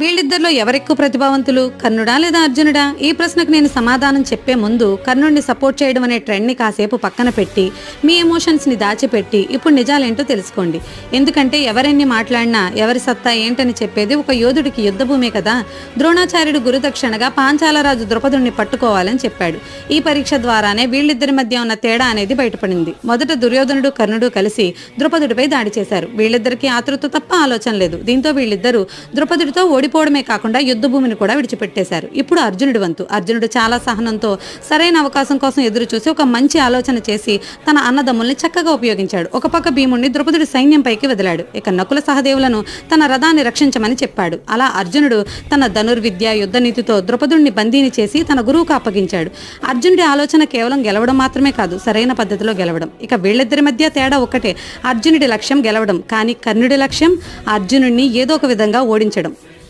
వీళ్ళిద్దరిలో ఎవరెక్కువ ప్రతిభావంతులు? కర్ణుడా లేదా అర్జునుడా? ఈ ప్రశ్నకు నేను సమాధానం చెప్పే ముందు కర్ణుడిని సపోర్ట్ చేయడం అనే ట్రెండ్ని కాసేపు పక్కన పెట్టి మీ ఎమోషన్స్ని దాచిపెట్టి ఇప్పుడు నిజాలేంటో తెలుసుకోండి. ఎందుకంటే ఎవరెన్ని మాట్లాడినా ఎవరి సత్తా ఏంటని చెప్పేది ఒక యోధుడికి యుద్ధభూమే కదా. ద్రోణాచార్యుడు గురుదక్షిణగా పాంచాలరాజు ద్రుపదుణ్ణి పట్టుకోవాలని చెప్పాడు. ఈ పరీక్ష ద్వారానే వీళ్ళిద్దరి మధ్య ఉన్న తేడా అనేది బయటపడింది. మొదట దుర్యోధనుడు కర్ణుడు కలిసి ద్రుపదుడిపై దాడి చేశారు. వీళ్ళిద్దరికీ ఆతృత తప్ప ఆలోచన లేదు. దీంతో వీళ్ళిద్దరూ ద్రుపదుడితో ఓడిపోవడమే కాకుండా యుద్ధ భూమిని కూడా విడిచిపెట్టేశారు. ఇప్పుడు అర్జునుడి వంతు. అర్జునుడు చాలా సహనంతో సరైన అవకాశం కోసం ఎదురు చూసి ఒక మంచి ఆలోచన చేసి తన అన్నదమ్ముల్ని చక్కగా ఉపయోగించాడు. ఒక పక్క భీముడిని ద్రుపదుడి సైన్యంపైకి వదిలాడు. ఇక నకుల సహదేవులను తన రథాన్ని రక్షించమని చెప్పాడు. అలా అర్జునుడు తన ధనుర్విద్య యుద్ధ నీతితో ద్రుపదుడిని బందీని చేసి తన గురువుకు అప్పగించాడు. అర్జునుడి ఆలోచన కేవలం గెలవడం మాత్రమే కాదు సరైన పద్ధతిలో గెలవడం. ఇక వీళ్ళిద్దరి మధ్య తేడా ఒక్కటే. అర్జునుడి లక్ష్యం గెలవడం. కానీ కర్ణుడి లక్ష్యం అర్జునుడిని ఏదో ఒక విధంగా ఓడించడం.